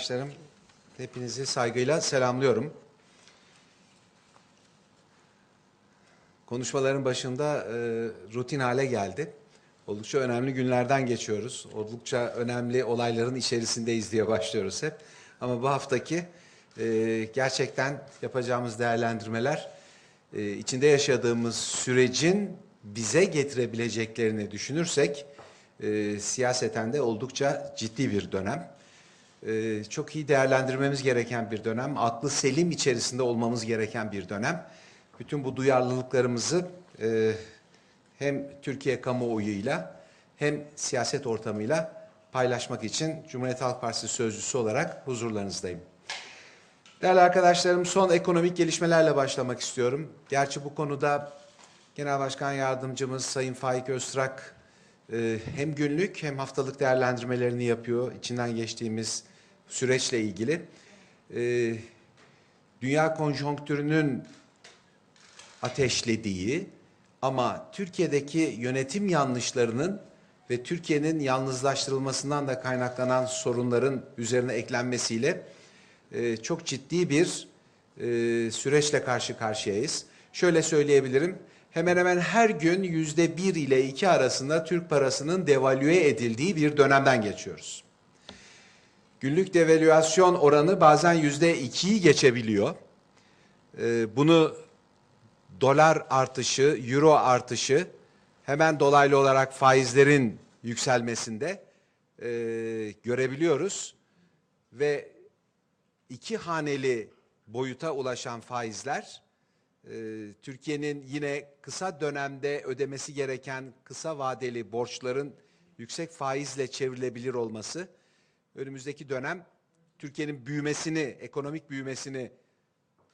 Arkadaşlarım hepinizi saygıyla selamlıyorum. Konuşmaların başında e, rutin hale geldi. Oldukça önemli günlerden geçiyoruz. Oldukça önemli olayların içerisindeyiz diye başlıyoruz hep. Ama bu haftaki e, gerçekten yapacağımız değerlendirmeler e, içinde yaşadığımız sürecin bize getirebileceklerini düşünürsek e, siyaseten de oldukça ciddi bir dönem. Ee, çok iyi değerlendirmemiz gereken bir dönem. Aklı selim içerisinde olmamız gereken bir dönem. Bütün bu duyarlılıklarımızı e, hem Türkiye kamuoyuyla hem siyaset ortamıyla paylaşmak için Cumhuriyet Halk Partisi sözcüsü olarak huzurlarınızdayım. Değerli arkadaşlarım son ekonomik gelişmelerle başlamak istiyorum. Gerçi bu konuda Genel Başkan Yardımcımız Sayın Faik Öztrak e, hem günlük hem haftalık değerlendirmelerini yapıyor. İçinden geçtiğimiz süreçle ilgili. E, Dünya konjonktürünün ateşlediği ama Türkiye'deki yönetim yanlışlarının ve Türkiye'nin yalnızlaştırılmasından da kaynaklanan sorunların üzerine eklenmesiyle e, çok ciddi bir e, süreçle karşı karşıyayız. Şöyle söyleyebilirim, hemen hemen her gün yüzde bir ile iki arasında Türk parasının devalüe edildiği bir dönemden geçiyoruz. Günlük devalüasyon oranı bazen yüzde ikiyi geçebiliyor. Ee, bunu dolar artışı, euro artışı hemen dolaylı olarak faizlerin yükselmesinde e, görebiliyoruz. Ve iki haneli boyuta ulaşan faizler Türkiye'nin yine kısa dönemde ödemesi gereken kısa vadeli borçların yüksek faizle çevrilebilir olması önümüzdeki dönem Türkiye'nin büyümesini, ekonomik büyümesini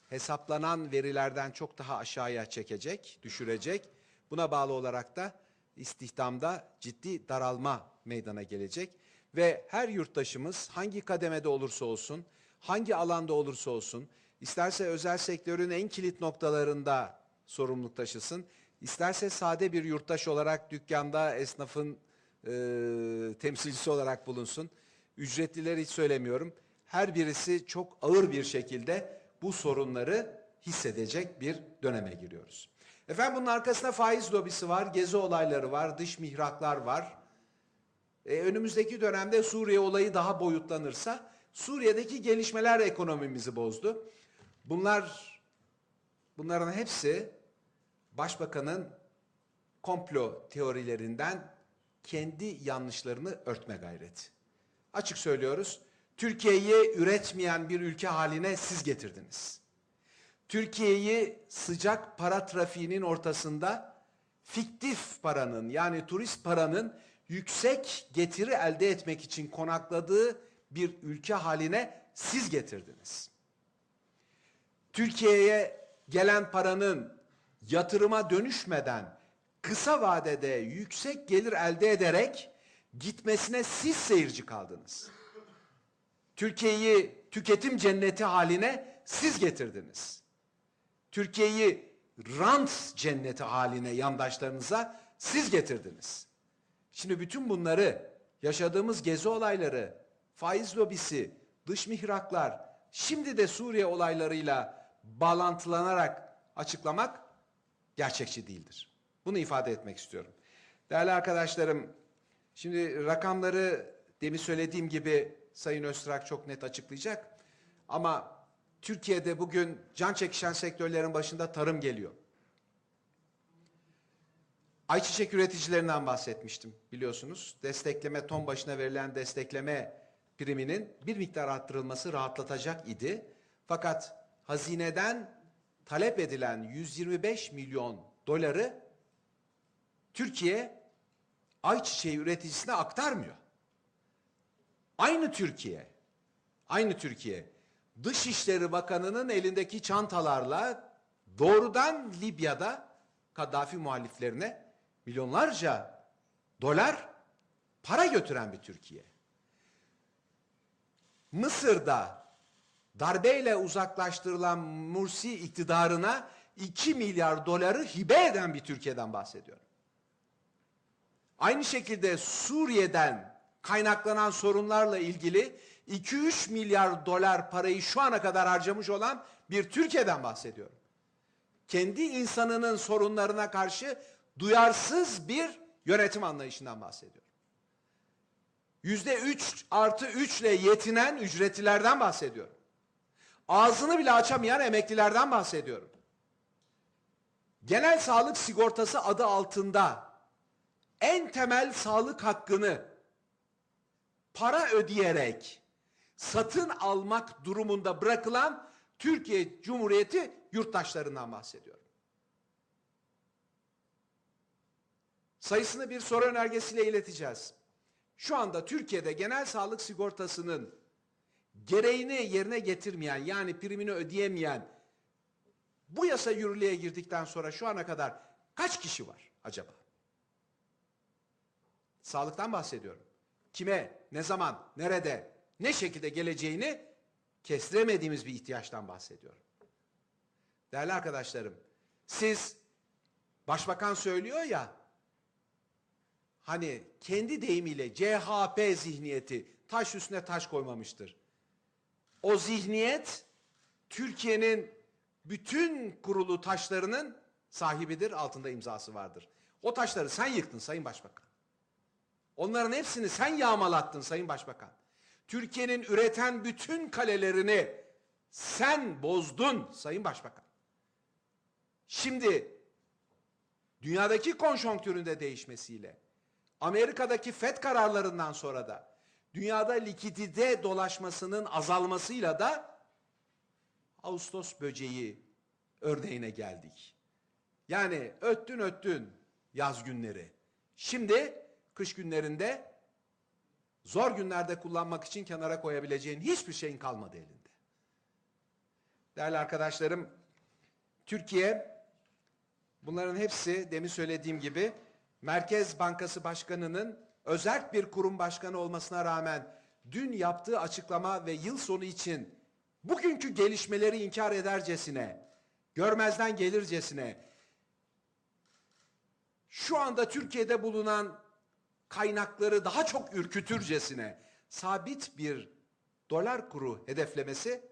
hesaplanan verilerden çok daha aşağıya çekecek, düşürecek. Buna bağlı olarak da istihdamda ciddi daralma meydana gelecek ve her yurttaşımız hangi kademede olursa olsun, hangi alanda olursa olsun, isterse özel sektörün en kilit noktalarında sorumluluk taşısın, isterse sade bir yurttaş olarak dükkanda esnafın e, temsilcisi olarak bulunsun. Ücretlileri hiç söylemiyorum. Her birisi çok ağır bir şekilde bu sorunları hissedecek bir döneme giriyoruz. Efendim bunun arkasında faiz lobisi var, gezi olayları var, dış mihraklar var. E, önümüzdeki dönemde Suriye olayı daha boyutlanırsa Suriye'deki gelişmeler ekonomimizi bozdu. Bunlar bunların hepsi başbakanın komplo teorilerinden kendi yanlışlarını örtme gayreti. Açık söylüyoruz. Türkiye'yi üretmeyen bir ülke haline siz getirdiniz. Türkiye'yi sıcak para trafiğinin ortasında fiktif paranın yani turist paranın yüksek getiri elde etmek için konakladığı bir ülke haline siz getirdiniz. Türkiye'ye gelen paranın yatırıma dönüşmeden kısa vadede yüksek gelir elde ederek gitmesine siz seyirci kaldınız. Türkiye'yi tüketim cenneti haline siz getirdiniz. Türkiye'yi rant cenneti haline yandaşlarınıza siz getirdiniz. Şimdi bütün bunları yaşadığımız gezi olayları, faiz lobisi, dış mihraklar, şimdi de Suriye olaylarıyla bağlantılanarak açıklamak gerçekçi değildir. Bunu ifade etmek istiyorum. Değerli arkadaşlarım, şimdi rakamları demin söylediğim gibi Sayın Öztrak çok net açıklayacak. Ama Türkiye'de bugün can çekişen sektörlerin başında tarım geliyor. Ayçiçek üreticilerinden bahsetmiştim biliyorsunuz. Destekleme, ton başına verilen destekleme priminin bir miktar arttırılması rahatlatacak idi. Fakat hazineden talep edilen 125 milyon doları Türkiye ayçiçeği üreticisine aktarmıyor. Aynı Türkiye, aynı Türkiye Dışişleri Bakanı'nın elindeki çantalarla doğrudan Libya'da Kaddafi muhaliflerine milyonlarca dolar para götüren bir Türkiye. Mısır'da darbeyle uzaklaştırılan Mursi iktidarına 2 milyar doları hibe eden bir Türkiye'den bahsediyorum. Aynı şekilde Suriye'den kaynaklanan sorunlarla ilgili 2-3 milyar dolar parayı şu ana kadar harcamış olan bir Türkiye'den bahsediyorum. Kendi insanının sorunlarına karşı duyarsız bir yönetim anlayışından bahsediyorum. Yüzde üç artı üçle yetinen ücretlilerden bahsediyorum. Ağzını bile açamayan emeklilerden bahsediyorum. Genel sağlık sigortası adı altında en temel sağlık hakkını para ödeyerek satın almak durumunda bırakılan Türkiye Cumhuriyeti yurttaşlarından bahsediyorum. Sayısını bir soru önergesiyle ileteceğiz. Şu anda Türkiye'de genel sağlık sigortasının gereğini yerine getirmeyen yani primini ödeyemeyen bu yasa yürürlüğe girdikten sonra şu ana kadar kaç kişi var acaba? Sağlıktan bahsediyorum. Kime, ne zaman, nerede, ne şekilde geleceğini kestiremediğimiz bir ihtiyaçtan bahsediyorum. Değerli arkadaşlarım, siz başbakan söylüyor ya, hani kendi deyimiyle CHP zihniyeti taş üstüne taş koymamıştır. O zihniyet Türkiye'nin bütün kurulu taşlarının sahibidir, altında imzası vardır. O taşları sen yıktın Sayın Başbakan. Onların hepsini sen yağmalattın Sayın Başbakan. Türkiye'nin üreten bütün kalelerini sen bozdun Sayın Başbakan. Şimdi dünyadaki konjonktürün de değişmesiyle, Amerika'daki FED kararlarından sonra da dünyada likidite dolaşmasının azalmasıyla da Ağustos böceği örneğine geldik. Yani öttün öttün yaz günleri. Şimdi kış günlerinde zor günlerde kullanmak için kenara koyabileceğin hiçbir şeyin kalmadı elinde. Değerli arkadaşlarım, Türkiye bunların hepsi demin söylediğim gibi Merkez Bankası Başkanı'nın özerk bir kurum başkanı olmasına rağmen dün yaptığı açıklama ve yıl sonu için bugünkü gelişmeleri inkar edercesine, görmezden gelircesine, şu anda Türkiye'de bulunan kaynakları daha çok ürkütürcesine sabit bir dolar kuru hedeflemesi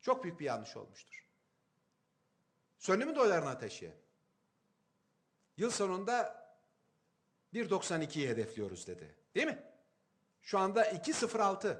çok büyük bir yanlış olmuştur. Söndü mü doların ateşi? Yıl sonunda 1.92'yi hedefliyoruz dedi. Değil mi? Şu anda 2.06.